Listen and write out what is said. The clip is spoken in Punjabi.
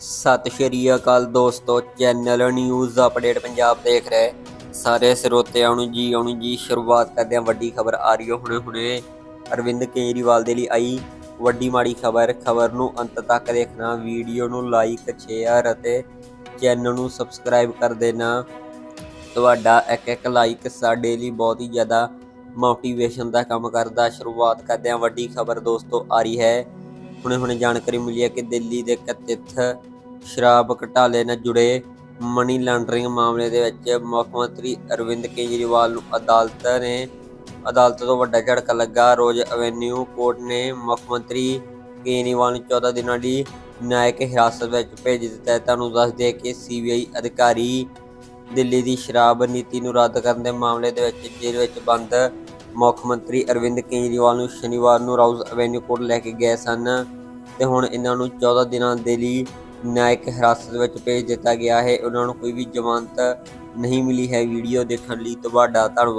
ਸਤਿ ਸ਼੍ਰੀ ਅਕਾਲ ਦੋਸਤੋ, ਚੈਨਲ ਨਿਊਜ਼ ਅਪਡੇਟ ਪੰਜਾਬ ਦੇਖ ਰਹੇ। ਸਾਰੇ ਸਰੋਤਿਆਂ ਨੂੰ ਜੀ, ਆਉਣੀ ਜੀ, ਸ਼ੁਰੂਆਤ ਕਰਦੇ ਹਾਂ ਵੱਡੀ ਖਬਰ ਆ ਰਹੀ ਹੈ ਹੁਣੇ ਹੁਣੇ। ਅਰਵਿੰਦ ਕੇਜਰੀਵਾਲ ਦੇ ਲਈ ਆਈ ਵੱਡੀ ਮਾੜੀ ਖਬਰ। ਖਬਰ ਨੂੰ ਅੰਤ ਤੱਕ ਦੇਖਣਾ, ਵੀਡੀਓ ਨੂੰ ਲਾਈਕ ਸ਼ੇਅਰ ਅਤੇ ਚੈਨਲ ਨੂੰ ਸਬਸਕ੍ਰਾਈਬ ਕਰ ਦੇਣਾ। ਤੁਹਾਡਾ ਇੱਕ ਇੱਕ ਲਾਈਕ ਸਾਡੇ ਲਈ ਬਹੁਤ ਹੀ ਜ਼ਿਆਦਾ ਮੋਟੀਵੇਸ਼ਨ ਦਾ ਕੰਮ ਕਰਦਾ। ਸ਼ੁਰੂਆਤ ਕਰਦੇ ਹਾਂ ਵੱਡੀ ਖਬਰ ਦੋਸਤੋ, ਆ ਰਹੀ ਹੈ ਹੁਣੇ ਹੁਣੇ ਜਾਣਕਾਰੀ ਮਿਲੀ ਹੈ ਕਿ ਦਿੱਲੀ ਦੇ ਕਥਿਤ ਸ਼ਰਾਬ ਘਟਾਲੇ ਨਾਲ ਜੁੜੇ ਮਨੀ ਲਾਂਡਰਿੰਗ ਮਾਮਲੇ ਦੇ ਵਿੱਚ ਮੁੱਖ ਮੰਤਰੀ ਅਰਵਿੰਦ ਕੇਜਰੀਵਾਲ ਨੂੰ ਅਦਾਲਤ ਨੇ ਅਦਾਲਤ ਤੋਂ ਵੱਡਾ ਝਟਕਾ ਲੱਗਾ। ਰੋਜ਼ ਐਵੇਨਿਊ ਕੋਰਟ ਨੇ ਮੁੱਖ ਮੰਤਰੀ ਕੇਜਰੀਵਾਲ ਨੂੰ 14 ਦਿਨਾਂ ਦੀ ਨਾਇਕ ਹਿਰਾਸਤ ਵਿੱਚ ਭੇਜ ਦਿੱਤਾ ਹੈ। ਤੁਹਾਨੂੰ ਦੱਸ ਦਈਏ ਕਿ ਸੀਬੀਆਈ ਅਧਿਕਾਰੀ ਦਿੱਲੀ ਦੀ ਸ਼ਰਾਬ ਨੀਤੀ ਨੂੰ ਰੱਦ ਕਰਨ ਦੇ ਮਾਮਲੇ ਦੇ ਵਿੱਚ ਜੇਲ੍ਹ ਵਿੱਚ ਬੰਦ। ਮੁੱਖ ਮੰਤਰੀ ਅਰਵਿੰਦ ਕੇਜਰੀਵਾਲ ਨੂੰ ਸ਼ਨੀਵਾਰ ਨੂੰ ਰਾਉਜ਼ ਐਵੇਨਿਊ ਕੋਰਟ ਲੈ ਕੇ ਗਏ ਸਨ। ਤੇ ਹੁਣ ਇਹਨਾਂ ਨੂੰ 14 ਦਿਨਾਂ ਦੇ ਲਈ ਨਿਆਇਕ ਹਿਰਾਸਤ ਵਿੱਚ ਭੇਜ ਦਿੱਤਾ ਗਿਆ ਹੈ। ਉਹਨਾਂ ਨੂੰ ਕੋਈ ਵੀ ਜ਼ਮਾਨਤ ਨਹੀਂ ਮਿਲੀ ਹੈ। ਵੀਡੀਓ ਦੇਖਣ ਲਈ ਤੁਹਾਡਾ ਧੰਨਵਾਦ।